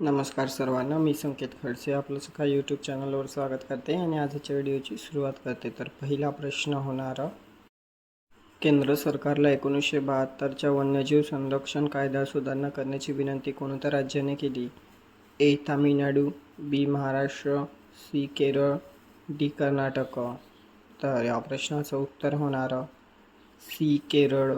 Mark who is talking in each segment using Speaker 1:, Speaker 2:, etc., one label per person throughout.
Speaker 1: नमस्कार सर्वांना मी संकेत खडसे आपलं सकाळ यूट्यूब चॅनलवर स्वागत करते आणि आजच्या व्हिडिओची सुरुवात करते. तर पहिला प्रश्न होणार केंद्र सरकारला एकोणीसशे बहात्तरच्या वन्यजीव संरक्षण कायदा सुधारणा करण्याची विनंती कोणत्या राज्याने केली? A Tamil Nadu B Maharashtra C Kerala D Karnataka. तर या प्रश्नाचं उत्तर होणार सी केरळ.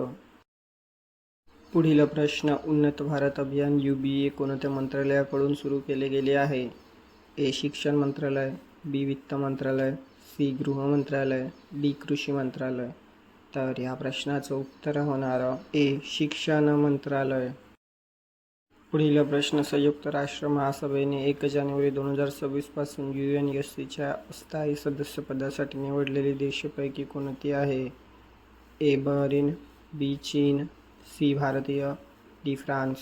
Speaker 1: पुढील प्रश्न उन्नत भारत अभियान यू बी ए कोणत्या मंत्रालयाकडून सुरू केले गेले आहे? ए शिक्षण मंत्रालय बी वित्त मंत्रालय सी गृह मंत्रालय डी कृषी मंत्रालय. तर या प्रश्नाचं उत्तर होणार ए शिक्षण मंत्रालय. पुढील प्रश्न संयुक्त राष्ट्र महासभेने एक जानेवारी दोन हजार सव्वीसपासून यू एन एस सीच्या स्थायी सदस्यपदासाठी निवडलेली देशापैकी कोणती आहे? ए बहरीन बी चीन सी भारतीय डी फ्रान्स.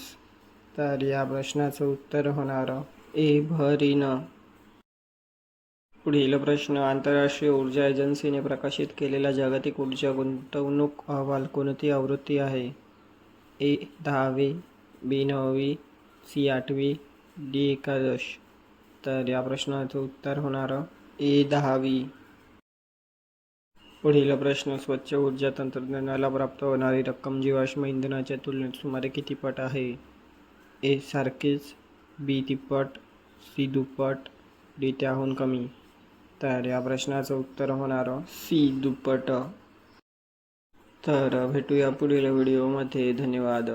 Speaker 1: तर या प्रश्नाचं उत्तर होणार ए भरीन. पुढील प्रश्न आंतरराष्ट्रीय ऊर्जा एजन्सीने प्रकाशित केलेला जागतिक ऊर्जा गुंतवणूक अहवाल कोणती आवृत्ती आहे? ए दहावी बी नववी सी आठवी डी एकादश. तर या प्रश्नाचं उत्तर होणार ए दहावी. पुढील प्रश्न स्वच्छ ऊर्जा तंत्रज्ञानाला प्राप्त होणारी रक्कम जीवाश्म इंधनाच्या तुलनेत सुमारे किती पट आहे? ए सारखीच बी तिप्पट सी दुप्पट डी त्याहून कमी. तर या प्रश्नाचं उत्तर होणार सी दुप्पट. तर भेटूया पुढील व्हिडिओमध्ये. धन्यवाद.